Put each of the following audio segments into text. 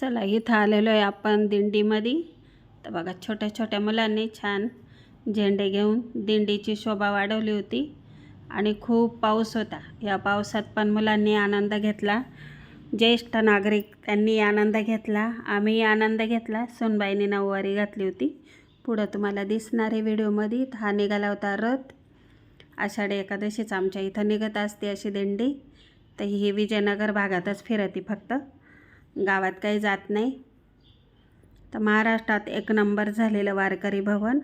चला इथं आलेलो आहे आपण दिंडीमध्ये. तर बघा छोट्या छोट्या मुलांनी छान झेंडे घेऊन दिंडीची शोभा वाढवली होती. आणि खूप पाऊस होता. या पावसात पण मुलांनी आनंद घेतला. ज्येष्ठ नागरिक त्यांनी आनंद घेतला. आम्ही आनंद घेतला. सोनबाईने नऊवारी घातली होती. पुढं तुम्हाला दिसणार आहे व्हिडिओमध्ये. हा निघाला होता रथ. आषाढी एकादशीच आमच्या इथं निघत असते अशी दिंडी. तर ही विजयनगर भागातच फिरती फक्त. गावात काही जात नाही. तर महाराष्ट्रात एक नंबर झालेलं वारकरी भवन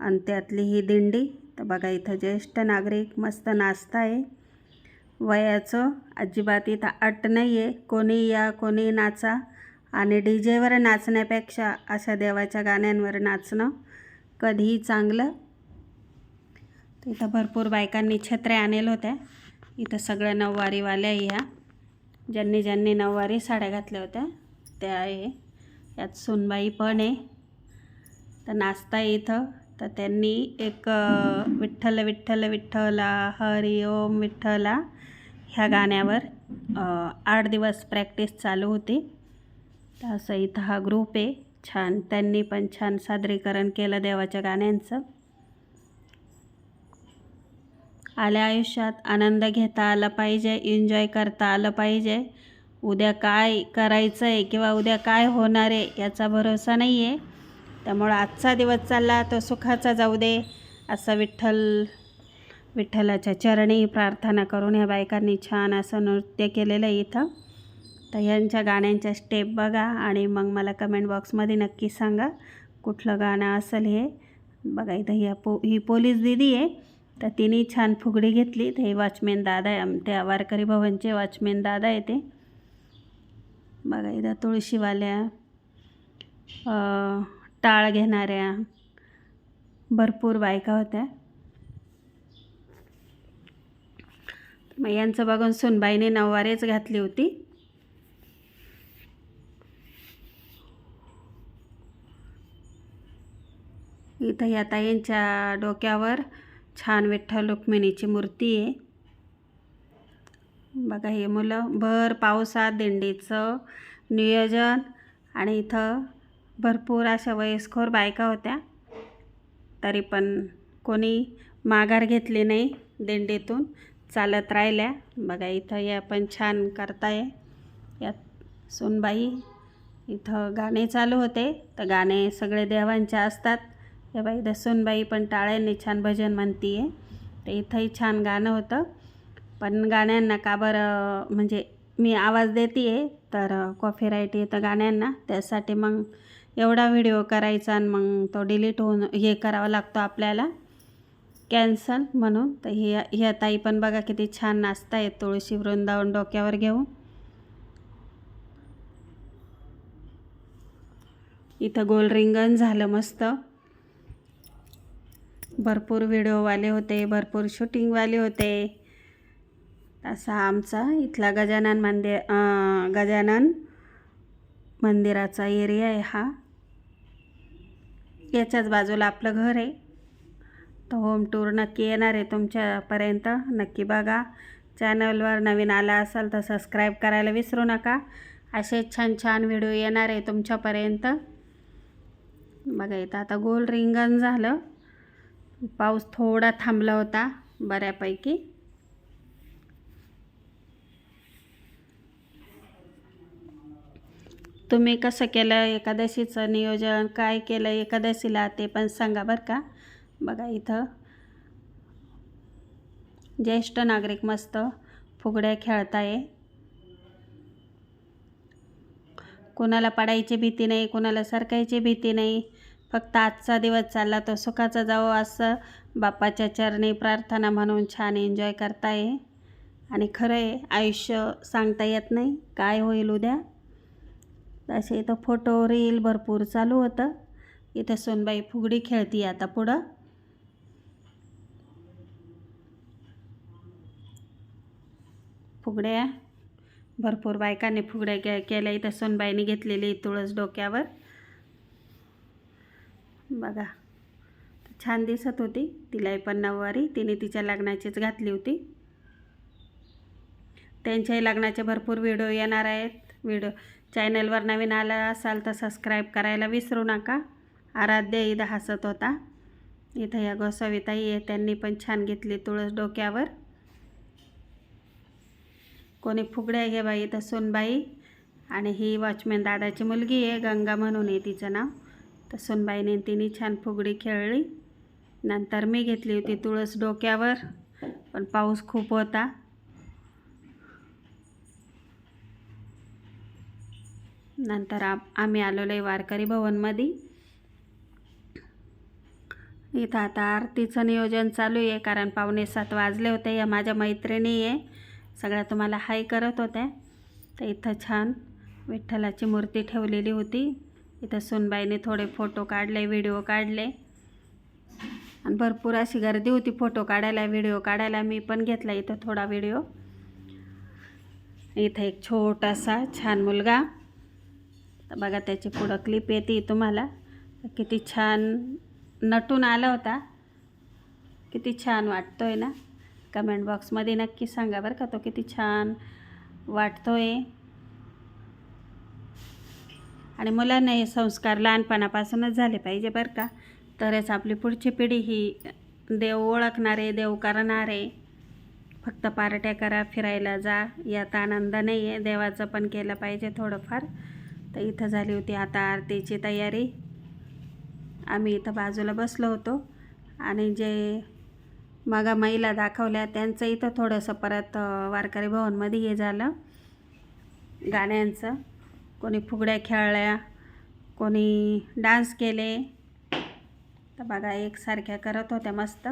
आणि त्यातली ही दिंडी. तर बघा इथं ज्येष्ठ नागरिक मस्त नाचता आहे वयाचं अजिबात इथं अट नाही आहे कोणी या कोणी नाचा. आणि डी जेवर नाचण्यापेक्षा अशा देवाच्या गाण्यांवर नाचणं कधीही चांगलं. तर इथं भरपूर बायकांनी छत्र्या आणेल होत्या. इथं सगळ्या नऊवारीवाल्या ह्या. ज्यांनी ज्यांनी नऊवारी साड्या घातल्या होत्या त्या आहे. यात सोनबाई पण आहे. तर नाचता इथं. तर त्यांनी एक विठ्ठल विठ्ठल विठ्ठला हरी ओम विठ्ठला ह्या गाण्यावर आठ दिवस प्रॅक्टिस चालू होती. तर असं इथं हा ग्रुप आहे. छान त्यांनी पण छान सादरीकरण केलं देवाच्या गाण्यांचं. आल्या आयुष्यात आनंद घेता आला पाहिजे एन्जॉय करता आलं पाहिजे. उद्या काय करायचं आहे किंवा उद्या काय होणार आहे याचा भरोसा नाही आहे त्यामुळं आजचा दिवस चालला तो सुखाचा जाऊ दे असं विठ्ठल विठ्ठलाच्या चरणी प्रार्थना करून ह्या बायकांनी छान असं नृत्य केलेलं आहे इथं. तर ह्यांच्या गाण्यांच्या स्टेप बघा आणि मग मला कमेंट बॉक्समध्ये नक्की सांगा कुठलं गाणं असेल हे. बघा इथं ह्या पो ही पोलीस दिदी आहे. तर तिने छान फुगडी घेतली. तर हे वॉचमॅन दादा आहे. आम- त्या वारकरी भवनचे वॉचमॅन दादा आहे ते. बघा इथं तुळशीवाल्या टाळ घेणाऱ्या भरपूर बायका होत्या. मग यांचं बघून सुनबाईने नऊवारीच घातली होती. इथं या ताईंच्या डोक्यावर छान विठ्ठल रुक्मिणीची मूर्ती आहे. बघा हे मुलं भर पावसात दिंडीचं नियोजन आणि इथं भरपूर अशा वयस्कर बायका होत्या. तरी पण कोणी माघार घेतली नाही दिंडीतून चालत राहिल्या. बघा इथं या पण छान करताय. यात सोनबाई इथं गाणे चालू होते. तर गाणे सगळे देवांचे असतात. हे बाई दसूनबाई पण टाळ्यांनी छान भजन म्हणती आहे तर इथंही छान गाणं होतं. पण गाण्यांना का बरं म्हणजे मी आवाज देते आहे तर कॉपीराईट येतं गाण्यांना. त्यासाठी मग एवढा व्हिडिओ करायचा आणि मग तो डिलीट होऊन हे करावा लागतो आपल्याला. कॅन्सल म्हणून. तर हे ह्या ताई पण बघा किती छान नाचता येत तुळशी वृंदावन डोक्यावर घेऊन. इथं गोल रिंगण झालं मस्त. भरपूर व्हिडिओवाले होते भरपूर शूटिंगवाले होते. असा आमचा इथला गजानन मंदिर गजानन मंदिराचा एरिया आहे हा. याच्याच बाजूला आपलं घर आहे. तर होम टूर नक्की येणार आहे तुमच्यापर्यंत. नक्की बघा. चॅनलवर नवीन आला असाल तर सबस्क्राईब करायला विसरू नका. असे छान छान व्हिडिओ येणार आहे तुमच्यापर्यंत. बघा इथं आता गोल रिंगण झालं. पाऊस थोडा थांबला होता बऱ्यापैकी. तुम्ही कसं केलं एकादशीचं नियोजन? काय केलं एकादशीला ते पण सांगा बरं का? बघा इथं. ज्येष्ठ नागरिक मस्त फुगड्या खेळताय. कोणाला पडायची भीती नाही कोणाला सरकायची भीती नाही. फक्त आजचा दिवस चालला तो सुखाचा जावो असं बाप्पाच्या चरणी प्रार्थना म्हणून छान एन्जॉय करता ये आणि खरं आहे आयुष्य सांगता येत नाही. काय होईल उद्या? असे इथं फोटो रील भरपूर चालू होतं. इथं सोनबाई फुगडी खेळती आता पुढं. फुगड्या? भरपूर बायकांनी फुगड्या के केल्या. इथं सोनबाईने घेतलेली तुळस डोक्यावर. बघा. छान दिसत होती. तिलाही पण नऊवारी. तिने तिच्या लग्नाचीच घातली होती. त्यांच्याही लग्नाचे भरपूर व्हिडिओ येणार आहेत. व्हिडिओ चॅनलवर नवीन आला असाल तर सबस्क्राईब करायला विसरू नका. आराध्य ईद हसत होता. इथं या गोसावीताई आहे. त्यांनी पण छान घेतली तुळस डोक्यावर. कोणी फुगड्या घे बाई इथं सोनबाई आणि ही वॉचमॅन दादाची मुलगी आहे. गंगा म्हणून आहे तिचं नाव. तर सुनबाईने तिने छान फुगडी खेळली. नंतर मी घेतली होती तुळस डोक्यावर पण पाऊस खूप होता. नंतर आप आम्ही आलेलो आहे वारकरी भवनमध्ये. इथं आता आरतीचं नियोजन चालू आहे कारण पावणे सात वाजले होते. या माझ्या मैत्रिणी आहे. सगळ्या तुम्हाला हाय करत होत्या. तर इथं छान विठ्ठलाची मूर्ती ठेवलेली होती. इथं सुनबाईने थोडे फोटो काढले व्हिडिओ काढले. आणि भरपूर अशी गर्दी होती फोटो काढायला व्हिडिओ काढायला. मी पण घेतला इथं थोडा व्हिडिओ. इथं एक छोटासा छान मुलगा. तर बघा त्याची पुढं क्लिप येते तुम्हाला. किती छान नटून आला होता. किती छान वाटतो आहे ना कमेंट बॉक्समध्ये नक्की सांगा बरं का तो किती छान वाटतो आहे आणि मुलांना हे संस्कार लहानपणापासूनच झाले पाहिजे बरं का. तरच आपली पुढची पिढी ही देव ओळखणारे देव करणारे. फक्त पार्ट्या करा फिरायला जा. यात आनंद नाही आहे देवाचं पण केलं पाहिजे थोडंफार. तर इथं झाली होती आता आरतीची तयारी. आम्ही इथं बाजूला बसलो होतो. आणि जे मागा महिला दाखवल्या त्यांचं इथं थोडंसं परत वारकरी भवनमध्ये हे झालं. गाण्यांचं. कोणी फुगड्या खेळल्या कोणी डान्स केले. तर बघा एकसारख्या करत होत्या मस्त.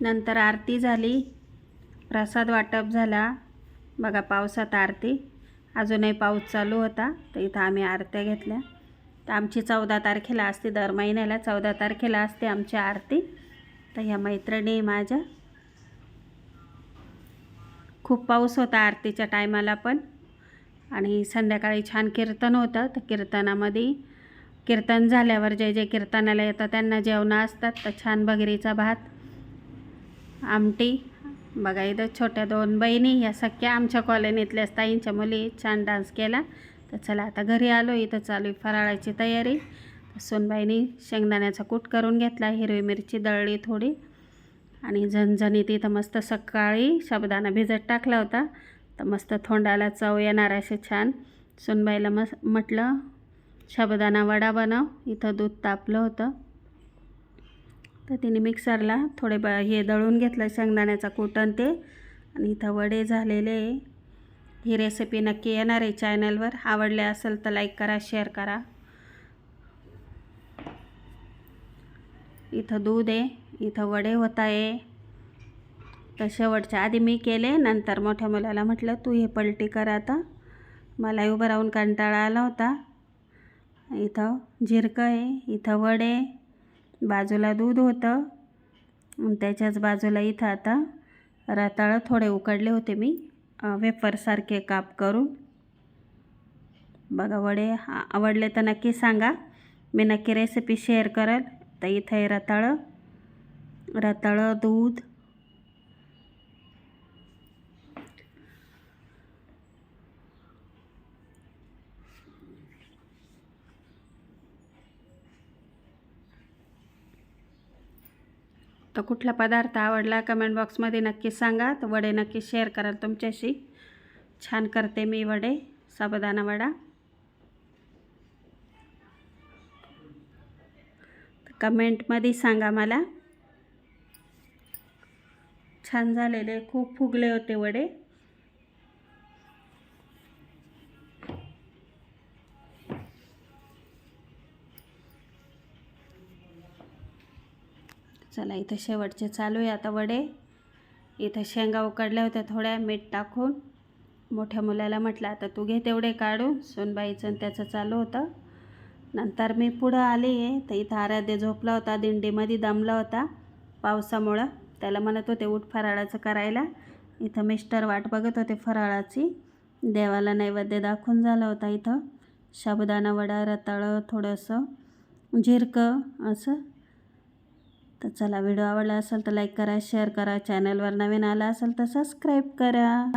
नंतर आरती झाली. प्रसाद वाटप झाला. बघा पावसात आरती. अजूनही पाऊस चालू होता. तर इथं आम्ही आरत्या घेतल्या. तर आमची चौदा तारखेला असते दर महिन्याला चौदा तारखेला असते आमची आरती. तर ह्या मैत्रिणी माझ्या खूप पाऊस होता आरतीच्या टायमाला पण. आणि संध्याकाळी छान कीर्तन होतं. तर कीर्तनामध्ये कीर्तन झाल्यावर जे जे कीर्तनाला येतं त्यांना जेवणं असतात. तर छान बगरीचा भात आमटी बघा इथं छोट्या दोन बहिणी या सख्या आमच्या कॉलनीतल्या ताईंच्या मुली छान डान्स केला. तर चला आता घरी आलो. इथं चालू आहे फराळाची तयारी. सोनबाईनी शेंगदाण्याचा कूट करून घेतला हिरवी मिरची दळली थोडी. आणि झणझणीत इथं मस्त सकाळी शब्दानं भिजत टाकला होता. तर मस्त थोंडाला चव येणार असे छान. सुनबाईला मस म्हटलं शबदाना वडा बनव. इथं दूध तापलं होतं. तर तिने मिक्सरला थोडे ब हे दळून घेतलं शेंगदाण्याचा कुटण ते. आणि इथं वडे झालेले. ही रेसिपी नक्की येणार आहे चॅनलवर आवडले असेल तर लाईक करा शेअर करा. इथं दूध आहे इथं वडे होत आहे. तर शेवटच्या आधी मी केले नंतर मोठ्या मुलाला म्हटलं तू हे पलटी कर आता. मला उभं राहून कंटाळा आला होता. इथं झिरकं आहे इथं वडे बाजूला दूध होतं. त्याच्याच बाजूला इथं आता रताळं थोडे उकडले होते मी वेफरसारखे काप करून. बघा वडे आवडले तर नक्की सांगा. मी नक्की रेसिपी शेअर करेल. तर इथं आहे रताळं. रताळं दूध. तर कुठला पदार्थ आवडला कमेंट बॉक्समध्ये नक्की सांगा. तर वडे नक्की शेअर कराल तुमच्याशी. छान करते मी वडे. साबुदाणा वडा. कमेंटमध्ये सांगा मला. छान झालेले खूप फुगले होते वडे. चला इथं शेवटचे चालू आहे आता वडे. इथं शेंगा उकडल्या होत्या थोड्या मीठ टाकून. मोठ्या मुलाला म्हटलं आता तू घे तेवढे काढून. सोनबाईचं त्याचं चालू होतं. नंतर मी पुढं आले आहे. तर इथं आराध्य झोपला होता दिंडीमध्ये दमला होता पावसामुळं. त्याला म्हणत होते उठ फराळाचं करायला. इथं मिस्टर वाट बघत होते फराळाची. देवाला नैवेद्य दाखवून झाला होता इथं. साबुदाणा वडा रताळं थोडंसं झिरकं असं. तर चला व्हिडिओ आवडला असेल तर लाईक करा शेअर करा. चॅनलवर नवीन आला असेल तर सबस्क्राईब करा.